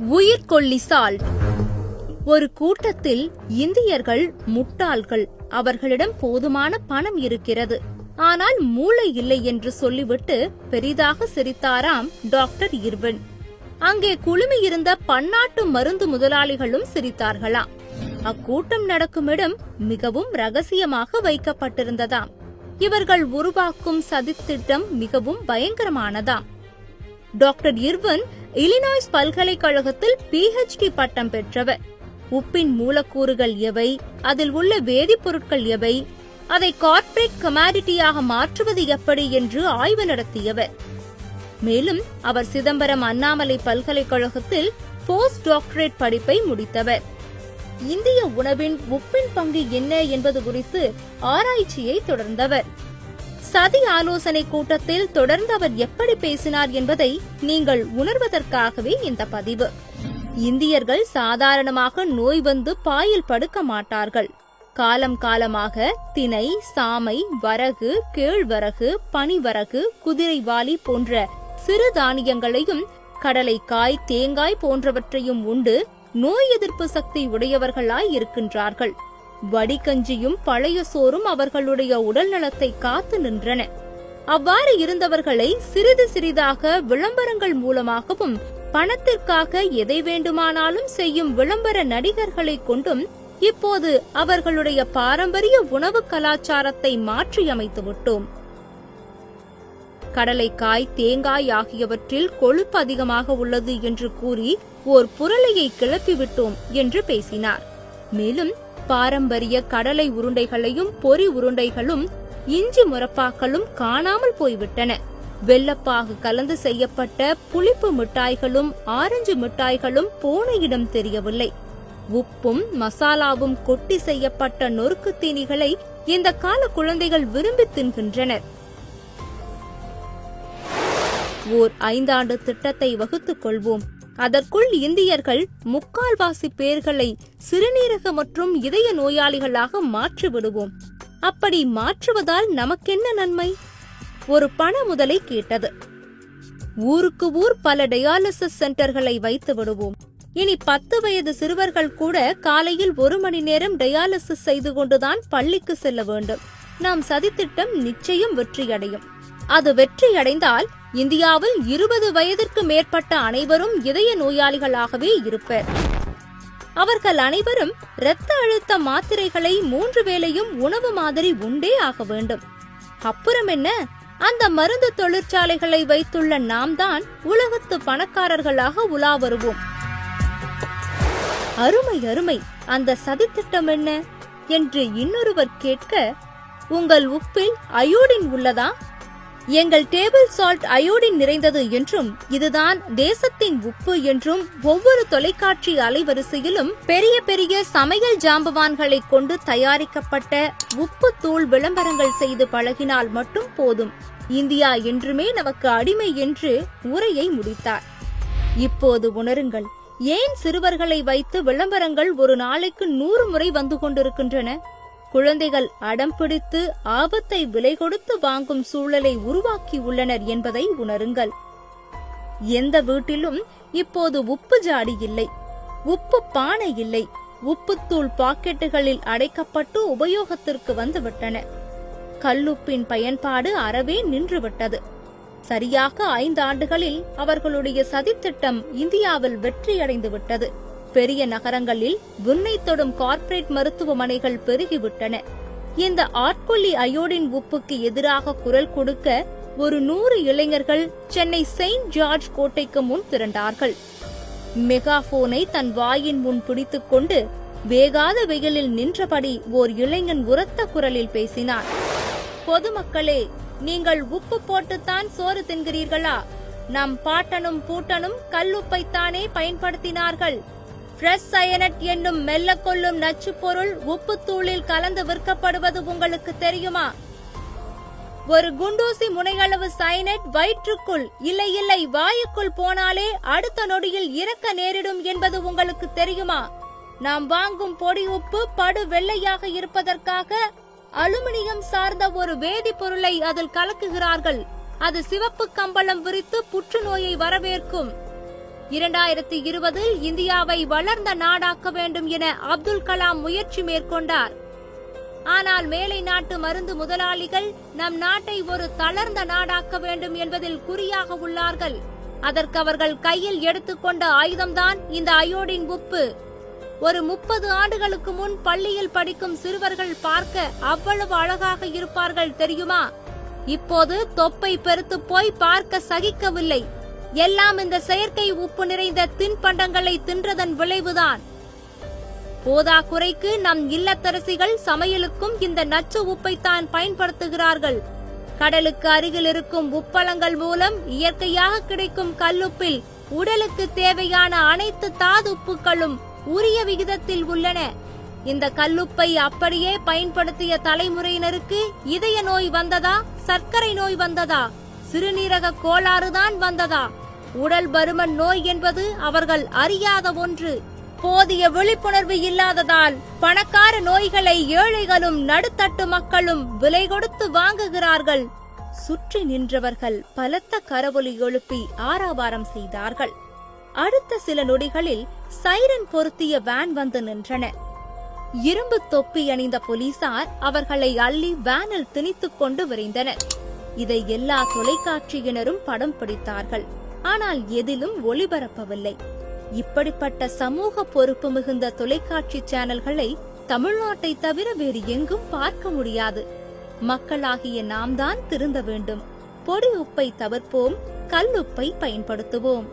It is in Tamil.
உயிர்கொல்லி சால்ட் ஒரு கூட்டத்தில் இந்தியர்கள் முட்டாள்கள் அவர்களிடம் போதுமான பணம் இருக்கிறது. ஆனால் மூளை இல்லை என்று சொல்லிவிட்டு பெரிதாக சிரித்தாராம் டாக்டர் இர்வின். அங்கே குழுமியிருந்த பன்னாட்டு மருந்து முதலாளிகளும் சிரித்தார்களாம் அக்கூட்டம் நடக்கும் இடம் மிகவும் ரகசியமாக வைக்கப்பட்டிருந்ததாம். இவர்கள் உருவாக்கும் சதித்திட்டம் மிகவும் பயங்கரமானதாம். டாக்டர் இர்வன் இலினாய்ஸ் பல்கலைக்கழகத்தில் பிஹெச்டி பட்டம் பெற்றவர். உப்பின் மூலக்கூறுகள் எவை? அதில் உள்ள வேதிப்பொருட்கள் எவை? அதை கார்ப்பரேட் கமாடிட்டியாக மாற்றுவது எப்படி என்று ஆய்வு நடத்தியவர். மேலும் அவர் சிதம்பரம் அண்ணாமலை பல்கலைக்கழகத்தில் போஸ்ட் டாக்டரேட் படிப்பை முடித்தவர். இந்திய உணவின் உப்பின் பங்கு என்ன என்பது குறித்து ஆராய்ச்சியை தொடர்ந்தவர். சதி ஆலோசனை கூட்டத்தில் தொடர்ந்து அவர் எப்படி பேசினார் என்பதை நீங்கள் உணர்வதற்காகவே இந்த பதிவு. இந்தியர்கள் சாதாரணமாக நோய் வந்து பாயில் படுக்க மாட்டார்கள். காலம் காலமாக திணை சாமை வரகு கேழ்வரகு பனிவரகு குதிரைவாலி போன்ற சிறு தானியங்களையும் கடலைக்காய் தேங்காய் போன்றவற்றையும் உண்டு நோய் எதிர்ப்பு சக்தி உடையவர்களாய் இருக்கின்றார்கள். வடிகஞ்சியும் பழைய சோறும் அவர்களுடைய உடல் நலத்தை காத்து நின்றன. அவ்வாறு இருந்தவர்களை சிறிது சிறிதாக விளம்பரங்கள் மூலமாகவும் பணத்திற்காக எதை வேண்டுமானாலும் செய்யும் விளம்பர நடிகர்களை கொண்டும் இப்போது அவர்களுடைய பாரம்பரிய உணவு கலாச்சாரத்தை மாற்றியமைத்து விட்டோம் கடலைக்காய் தேங்காய் ஆகியவற்றில் கொழுப்பு அதிகமாக உள்ளது என்று கூறி ஓர் புரளையை கிளப்பிவிட்டோம் என்று பேசினார். மேலும் பாரம்பரிய கடலை உருண்டைகளையும் பொறி உருண்டைகளும் இஞ்சி முரப்பாக்களும் காணாமல் போய்விட்டன. வெள்ளப்பாகு கலந்து செய்யப்பட்ட புளிப்பு மிட்டாய்களும் ஆரஞ்சு மிட்டாய்களும் போன இடம் தெரியவில்லை. உப்பும் மசாலாவும் கொட்டி செய்யப்பட்ட நொறுக்கு தீனிகளை இந்த கால குழந்தைகள் விரும்பி தின்கின்றனர். ஓர் ஐந்தாண்டு திட்டத்தை வகுத்துக் கொள்வோம். அதற்குள் இந்தியர்கள் முக்கால்வாசி பேர்களை சிறுநீரக மற்றும் இதய நோயாளிகளாக மாற்றி விடுவோம். அப்படி மாற்றுவதால் நமக்கென்ன நன்மை? ஒரு பண முதலை கேட்டது. ஊருக்கு ஊர் பல டயாலிசிஸ் சென்டர்களை வைத்து விடுவோம். இனி பத்து வயது சிறுவர்கள் கூட காலையில் ஒரு மணி நேரம் டயாலிசிஸ் செய்து கொண்டுதான் பள்ளிக்கு செல்ல வேண்டும். நாம் சதித்திட்டம் நிச்சயம் வெற்றியடையும். அது வெற்றியடைந்தால் இந்தியாவில் இருபது வயதிற்கு மேற்பட்ட அனைவரும் இதய நோயாளிகளாகவே இருப்பர். அவர்கள் அனைவரும் இரத்த அழுத்த மாத்திரைகளை மூன்று வேளையும் உணவு மாதிரி உண்டே ஆக வேண்டும். அப்புறம் என்ன? அந்த மருந்து தொழிற்சாலைகளை வைத்துள்ள நாம் தான் உலகத்து பணக்காரர்களாக உலா வருவோம். அருமை அருமை. அந்த சதித்திட்டம் என்ன? என்று இன்னொருவர் கேட்க உங்கள் உப்பில் அயோடின் உள்ளதா? எங்கள் டேபிள் சால்ட் அயோடின் நிறைந்தது என்றும் இதுதான் தேசத்தின் உப்பு என்றும் ஒவ்வொரு தொலைக்காட்சி அலைவரிசையிலும் பெரிய பெரிய சமையல் ஜாம்பவான்களை கொண்டு தயாரிக்கப்பட்ட உப்பு தூள் விளம்பரங்கள் செய்து பழகினால் மட்டும் போதும். இந்தியா என்றுமே நமக்கு அடிமை என்று உரையை முடித்தார். இப்போது உணருங்கள். ஏன் சிறுவர்களை வைத்து விளம்பரங்கள் ஒரு நாளைக்கு நூறு முறை வந்து கொண்டிருக்கின்றன? குழந்தைகள் அடம் பிடித்து ஆபத்தை விலை கொடுத்து வாங்கும் சூழலை உருவாக்கி உள்ளனர் என்பதை உணருங்கள். எந்த வீட்டிலும் இப்போது உப்பு ஜாடி இல்லை உப்பு பானை இல்லை உப்புத்தூள் பாக்கெட்டுகளில் அடைக்கப்பட்டு உபயோகத்திற்கு வந்துவிட்டன. கல்லுப்பின் பயன்பாடு அறவே நின்றுவிட்டது. சரியாக ஐந்து ஆண்டுகளில் அவர்களுடைய சதித்திட்டம் இந்தியாவில் வெற்றியடைந்து விட்டது பெரிய நகரங்களில் விண்ணை தொடும் கார்ப்பரேட் மருத்துவமனைகள் பெருகிவிட்டன. இந்த ஆட்கொல்லி அயோடின் உப்புக்கு எதிராக குரல் கொடுக்க ஒரு நூறு இளைஞர்கள் சென்னை செயின்ட் ஜார்ஜ் கோட்டைக்கு முன் திரண்டார்கள். மெகாபோனை தன் வாயின் முன் பிடித்துக் கொண்டு வேகாத வெயிலில் நின்றபடி ஓர் இளைஞன் உரத்த குரலில் பேசினான் பொதுமக்களே நீங்கள் உப்பு போட்டுத்தான் சோறு தின்கிறீர்களா? நம் பாட்டனும் பூட்டனும் கல்லுப்பைத்தானே பயன்படுத்தினார்கள். ஃப்ரெஷ் சயனட் என்னும் மெல்ல கொள்ளும் நச்சு பொருள் உப்புத்தூளில் கலந்து விற்கப்படுவது உங்களுக்கு தெரியுமா? ஒரு குண்டூசி முனைகளவு சயனட் வயிற்றுக்குள் இல்லை இல்லை வாயுக்குள் போனாலே அடுத்த நொடியில் இறக்க நேரிடும் என்பது உங்களுக்கு தெரியுமா? நாம் வாங்கும் பொடி உப்பு படு வெள்ளையாக இருப்பதற்காக அலுமினியம் சார்ந்த ஒரு வேதிப்பொருளை அதில் கலக்குகிறார்கள். அது சிவப்பு கம்பளம் விரித்து புற்றுநோயை வரவேற்கும். இரண்டாயிரத்தி இருபதில் இந்தியாவை வளர்ந்த நாடாக்க வேண்டும் என அப்துல் கலாம் முயற்சி மேற்கொண்டார். ஆனால் மேலை நாட்டு மருந்து முதலாளிகள் நம் நாட்டை ஒரு தளர்ந்த நாடாக்க வேண்டும் என்பதில் குறியாக உள்ளார்கள். அதற்கு அவர்கள் கையில் எடுத்துக்கொண்ட ஆயுதம்தான் இந்த அயோடின் உப்பு. ஒரு முப்பது ஆண்டுகளுக்கு முன் பள்ளியில் படிக்கும் சிறுவர்கள் பார்க்க அவ்வளவு அழகாக இருப்பார்கள் தெரியுமா? இப்போது தொப்பை பெருத்து போய் பார்க்க சகிக்கவில்லை. எல்லாம் இந்த செயற்கை உப்பு நிறைந்த தின்பண்டங்களை தின்றதன் விளைவுதான். போதாக்குறைக்கு நம் இல்லத்தரசிகள் சமையலுக்கும் இந்த நச்சு உப்பைத்தான் பயன்படுத்துகிறார்கள். கடலுக்கு அருகில் இருக்கும் உப்பளங்கள் மூலம் இயற்கையாக கிடைக்கும் கல்லுப்பில் உடலுக்கு தேவையான அனைத்து தாதுப்புகளும் உரிய விகிதத்தில் உள்ளன. இந்த கல்லுப்பை அப்படியே பயன்படுத்திய தலைமுறையினருக்கு இதய நோய் வந்ததா சர்க்கரை நோய் வந்ததா சிறுநீரக கோளாறுதான் வந்ததா? உடல் பருமன் நோய் என்பது அவர்கள் அறியாத ஒன்று. போதிய விழிப்புணர்வு இல்லாததால் பணக்கார நோய்களை ஏழைகளும் நடுத்தட்டு மக்களும் விலை கொடுத்து வாங்குகிறார்கள். சுற்றி நின்றவர்கள் பலத்த கரவொலி எழுப்பி ஆரவாரம் செய்தார்கள். அடுத்த சில நொடிகளில் சைரன் பொருத்திய வேன் வந்து நின்றன. இரும்பு தொப்பி அணிந்த போலீசார் அவர்களை அள்ளி வேனில் திணித்துக் கொண்டு விரைந்தனர். இதை எல்லா தொலைக்காட்சியினரும் படம் பிடித்தார்கள். ஆனால் எதிலும் ஒளிபரப்பவில்லை. இப்படிப்பட்ட சமூக பொறுப்பு மிகுந்த தொலைக்காட்சி சேனல்களை தமிழ்நாட்டை தவிர வேறு எங்கும் பார்க்க முடியாது. மக்களாகிய நாம் தான் திருந்த வேண்டும். பொடி உப்பை தவிர்ப்போம் கல் உப்பை பயன்படுத்துவோம்.